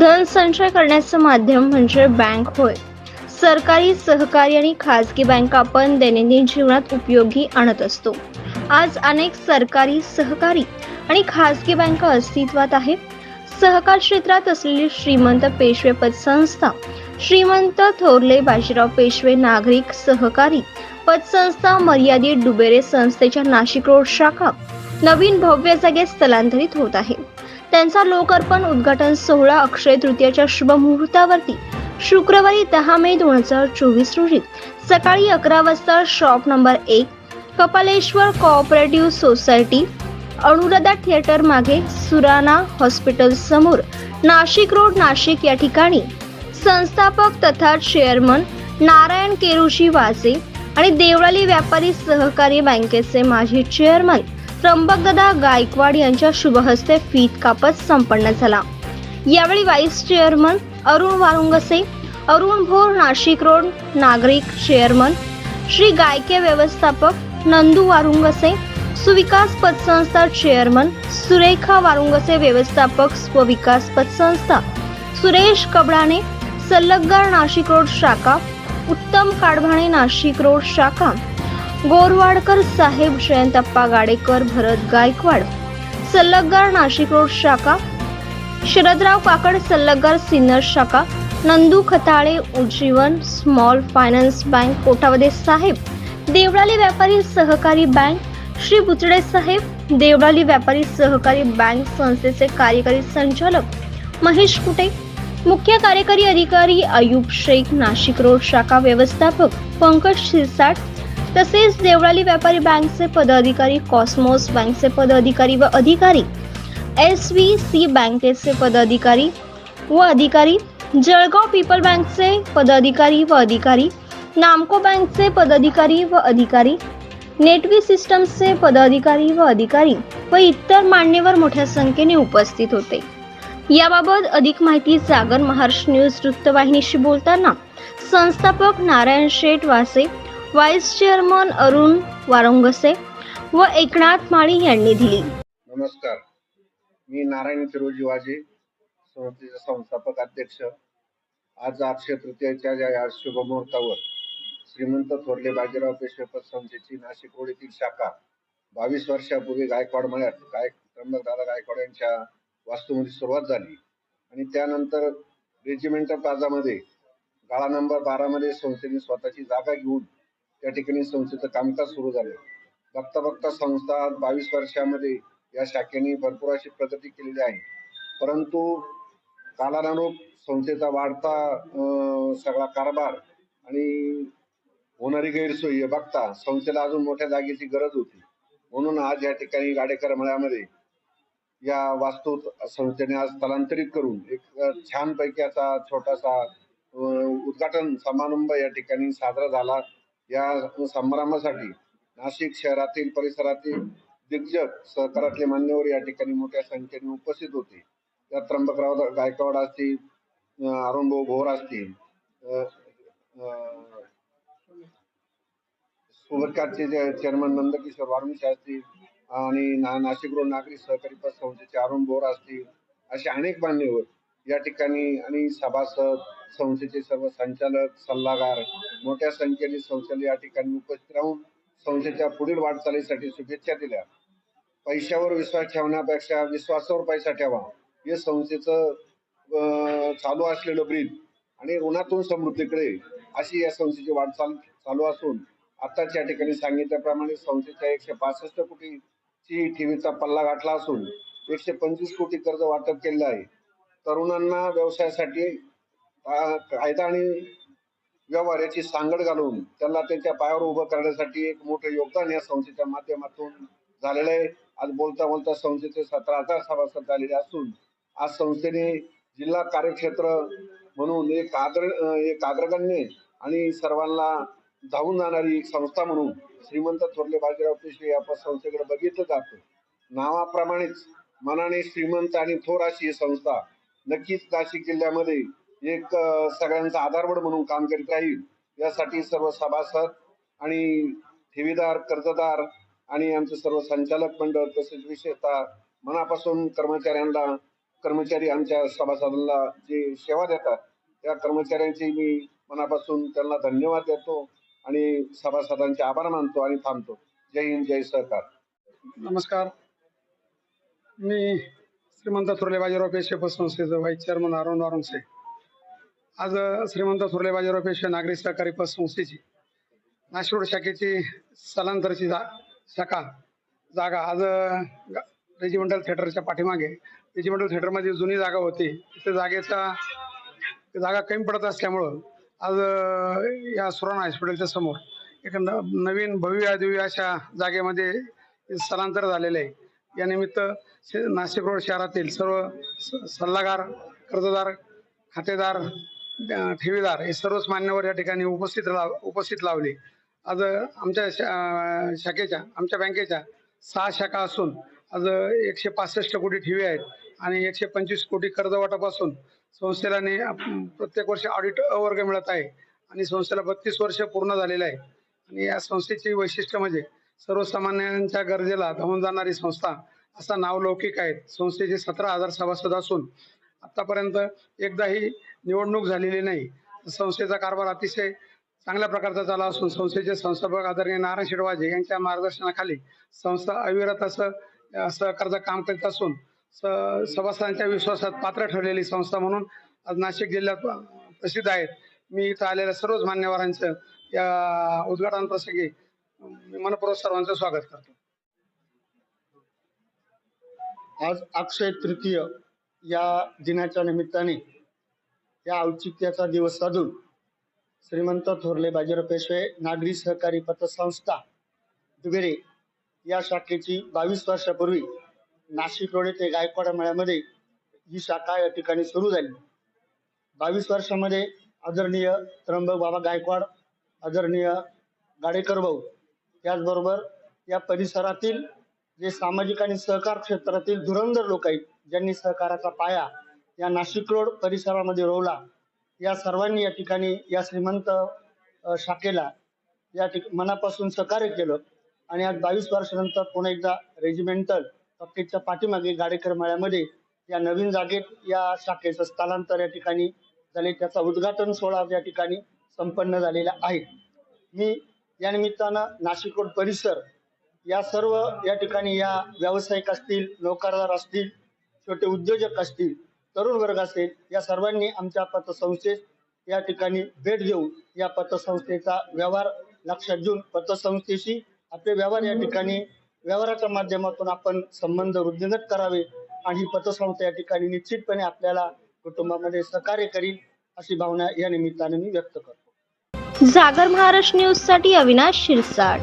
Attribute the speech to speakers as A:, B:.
A: धन संचय करण्याचं माध्यम म्हणजे बँक होय. सरकारी सहकारी आणि खाजगी बँका आपण दैनंदिन जीवनात उपयोगी आणत असतो. आज अनेक सरकारी सहकारी आणि खाजगी बँका अस्तित्वात आहेत. सहकार क्षेत्रात असलेली श्रीमंत पेशवे पतसंस्था श्रीमंत थोरले बाजीराव पेशवे नागरिक सहकारी पतसंस्था मर्यादित डुबेरे संस्थेच्या नाशिक रोड शाखा नवीन भव्य जागेत स्थलांतरित होत आहे. त्यांचा लोकार्पण उद्घाटन सोहळा अक्षय तृतीयाच्या शुभमुहूर्तावरती शुक्रवारी दहा मे दोन हजार चोवीस रोजी. सकाळी अकरा वाजता शॉप नंबर एक Kapaleshwar cooperative society Anuradha theatre मागे सुराना हॉस्पिटल समोर नाशिक रोड नाशिक या ठिकाणी. संस्थापक तथा चेअरमन नारायण केरुशी वाजे आणि देवळाली व्यापारी सहकारी बँकेचे माजी चेअरमन त्र्यंबकदादा गायकवाड यांच्या शुभहस्ते फीत कापत संपन्न झाला. यावेळी vice chairman Arun Warungse Arun Bhor Nashik road नागरिक चेअरमन श्री गायके व्यवस्थापक नंदू वारुंगसे सुविकास पतसंस्था चेअरमन सुरेखा वारुंगसे व्यवस्थापक स्वविकास पतसंस्था सुरेश कबडाणे सल्लगार नाशिक रोड शाखा उत्तम काडभाणे नाशिक रोड शाखा गोरवाडकर साहेब जयंतप्पा गाडेकर भरत गायकवाड सल्लगार नाशिक रोड शाखा शरदराव काकड सल्लगार सिन्नर शाखा Nandu Khatale Ujjivan small finance bank Kothawade साहेब देवळाली व्यापारी सहकारी बँक श्री बुचडे साहेब देवळाली व्यापारी सहकारी बँक संस्थेचे कार्यकारी संचालक महेश कुटे मुख्य कार्यकारी अधिकारी अयूब शेख नाशिक रोड शाखा व्यवस्थापक पंकज शिरसाट तसेच देवळाली व्यापारी बँकचे पदाधिकारी कॉस्मोस बँकचे पदाधिकारी व अधिकारी एस व्ही सी बँकेचे पदाधिकारी व अधिकारी जळगाव पीपल बँकचे पदाधिकारी व अधिकारी नामको बँकचे पदाधिकारी व अधिकारी नेटवी सिस्टम्सचे पदाधिकारी व अधिकारी व इतर मान्यवर मोठ्या संख्येने उपस्थित होते. याबाबत अधिक माहिती जागर महाराष्ट्र न्यूज वृत्तवाहिनीशी बोलताना संस्थापक नारायण शेठ वासे व्हाईस चेअरमन अरुण वारंगसे व एकनाथ माळी यांनी दिली.
B: नमस्कार. मी नारायण फिरोजी वाजे संस्थेचे संस्थापक अध्यक्ष. आज अक्षय तृतीयाच्या या शुभमुहूर्तावर श्रीमंत थोरले बाजीराव पेशवे पतसंस्थेची नाशिक रोड येथील शाखा बावीस वर्षापूर्वी गायकवाड मळ्यात गाय त्र्यंबकदादा गायकवाड यांच्या वास्तूमध्ये सुरुवात झाली. आणि त्यानंतर रेजिमेंटल प्लाझामध्ये गाळा नंबर बारामध्ये संस्थेने स्वतःची जागा घेऊन त्या ठिकाणी संस्थेचं कामकाज सुरू झालं. बघता बघता संस्था बावीस वर्षामध्ये या शाखेने भरपूर अशी प्रगती केलेली आहे. परंतु कालानुरूप संस्थेचा वाढता सगळा कारभार आणि होणारी गैरसोय बघता संस्थेला अजून मोठ्या जागेची गरज होती. म्हणून आज या ठिकाणी गाडेकर मळ्यामध्ये या वास्तू संस्थेने आज स्थलांतरित करून एक छानपैकी असा छोटासा उद्घाटन समारंभ या ठिकाणी साजरा झाला. या समारंभासाठी नाशिक शहरातील परिसरातील दिग्गज सहकारातले मान्यवर या ठिकाणी मोठ्या संख्येने उपस्थित होते. त्यात त्र्यंबकराव गायकवाड असतील अरुणभाऊ भोर असतील अं, जे चेअरमन नंदकिशोर वारुंशी असतील आणि ना नाशिक रोड नागरी सहकारी पतसंस्थेचे अरुण बोर असतील असे अनेक मान्यवर या ठिकाणी आणि सभासद संस्थेचे सर्व संचालक सल्लागार मोठ्या संख्येने संस्थेला या ठिकाणी उपस्थित राहून संस्थेच्या पुढील वाटचालीसाठी शुभेच्छा दिल्या. पैशावर विश्वास ठेवण्यापेक्षा विश्वासावर पैसा ठेवा. हे संस्थेचं चालू असलेलं ब्रीद आणि ऋणातून समृद्धीकडे अशी या संस्थेची वाटचाल चालू असून आताच या ठिकाणी सांगितल्याप्रमाणे संस्थेच्या एकशे पासष्ट कोटीची ठेवीचा पल्ला गाठला असून एकशे पंचवीस कोटी कर्ज वाटप केलेलं आहे. तरुणांना व्यवसायासाठी कायदा आणि व्यवहार याची सांगड घालून त्यांना त्यांच्या पायावर उभं करण्यासाठी एक मोठं योगदान या संस्थेच्या माध्यमातून झालेलं आहे. आज बोलता बोलता संस्थेचे सतरा हजार सभासद झालेले असून आज संस्थेने जिल्हा कार्यक्षेत्र म्हणून एक आदर एक आग्रगण्य आणि सर्वांना धावून जाणारी एक संस्था म्हणून श्रीमंत थोरले बाजीराव पेशवे या संस्थेकडे बघितलं जातं. नावाप्रमाणेच मनाने श्रीमंत आणि थोर अशी ही संस्था नक्कीच नाशिक जिल्ह्यामध्ये एक सगळ्यांचा आधारवड म्हणून काम करीत राहील यासाठी सर्व सभासद आणि ठेवीदार कर्जदार आणि आमचे सर्व संचालक मंडळ तसेच विशेषतः मनापासून कर्मचाऱ्यांना कर्मचारी आमच्या सभासदांना जे सेवा देतात त्या कर्मचाऱ्यांची मी मनापासून त्यांना धन्यवाद देतो आणि सभासदांचे आभार मानतो आणि थांबतो. जय हिंद जय सहकार.
C: नमस्कार. मी श्रीमंत थोरले बाजीराव पेशे पतसंस्थेचं व्हाईस चेअरमन अरुण वारुंगसे आज श्रीमंत सुर्ले बाजीराव पेशवे नागरी सहकारी पतसंस्थेची नाशिक रोड शाखेची स्थलांतरची जा शाखा जागा आज रेजिमेंटल थिएटरच्या पाठीमागे. रेजिमेंटल थिएटरमध्ये जुनी जागा होती. त्या जागेचा जागा कमी पडत असल्यामुळं आज या सुराणा हॉस्पिटलच्या समोर एक न- नवीन भव्य दिव्य अशा जागेमध्ये स्थलांतर झालेलं आहे. यानिमित्त नाशिक रोड शहरातील सर्व स- सल्लागार कर्जदार खातेदार ठेवीदार हे सर्वच मान्यवर या ठिकाणी उपस्थित लाव उपस्थित लावले. आज आमच्या शा- शाखेच्या आमच्या बँकेच्या सहा शाखा असून आज एकशे पासष्ट कोटी ठेवी आहेत आणि एकशे पंचवीस कोटी कर्जवाटापासून संस्थेला ने प्रत्येक वर्षी ऑडिट अवर्ग मिळत आहे आणि संस्थेला बत्तीस वर्ष पूर्ण झालेलं आहे. आणि या संस्थेची वैशिष्ट्य म्हणजे सर्वसामान्यांच्या गरजेला धावून जाणारी संस्था असा नावलौकिक आहे. संस्थेचे सतरा हजार सभासद असून आतापर्यंत एकदाही निवडणूक झालेली नाही. संस्थेचा कारभार अतिशय चांगल्या प्रकारचा झाला असून संस्थेचे संस्थापक आदरणीय नारायण शेडवाजे यांच्या मार्गदर्शनाखाली संस्था अविरत असं सहकारचं काम करीत असून स- सभासदांच्या विश्वासात पात्र ठरलेली संस्था म्हणून आज नाशिक जिल्ह्यात प्रसिद्ध आहेत. मी इथं आलेल्या सर्वच मान्यवरांचं या उद्घाटन प्रसंगी मनपूर्वक सर्वांचं स्वागत करतो.
D: आज अक्षय तृतीय या दिनाच्या निमित्ताने या औचित्याचा दिवस साधून श्रीमंत थोरले बाजीराव पेशवे नागरी सहकारी पतसंस्था दुबेरे या शाखेची बावीस वर्षापूर्वी नाशिक रोड येथे गायकवाड मेळ्यामध्ये ही शाखा या ठिकाणी सुरू झाली. बावीस वर्षामध्ये आदरणीय त्र्यंबक बाबा गायकवाड आदरणीय गाडेकर भाऊ त्याचबरोबर या परिसरातील जे सामाजिक आणि सहकार क्षेत्रातील धुरंधर लोक आहेत ज्यांनी सहकाराचा पाया या नाशिक रोड परिसरामध्ये रोवला या सर्वांनी या ठिकाणी या श्रीमंत शाखेला या ठिक मनापासून सहकार्य केलं आणि आज बावीस वर्षानंतर पुन्हा एकदा रेजिमेंटल पक्केच्या पाठीमागे गाडेकर मेळ्यामध्ये या नवीन जागेत या शाखेचं स्थलांतर या ठिकाणी झाले. त्याचा उद्घाटन सोहळा या ठिकाणी संपन्न झालेला आहे. मी या निमित्तानं नाशिक रोड परिसर या सर्व या ठिकाणी या व्यावसायिक असतील नोकरदार असतील छोटे उद्योजक असतील तरुण वर्ग असेल या सर्वांनी आमच्या पतसंस्थेत या ठिकाणी भेट देऊन या पतसंस्थेचा व्यवहार लक्षात घेऊन पतसंस्थेशी आपले व्यवहार या ठिकाणी व्यवहाराच्या माध्यमातून आपण संबंध वृद्धिंगत करावे आणि ही पतसंस्था या ठिकाणी निश्चितपणे आपल्याला कुटुंबामध्ये सहकार्य करील अशी भावना या निमित्ताने मी व्यक्त करतो.
A: जागर महाराष्ट्र न्यूजसाठी अविनाश शिरसाट.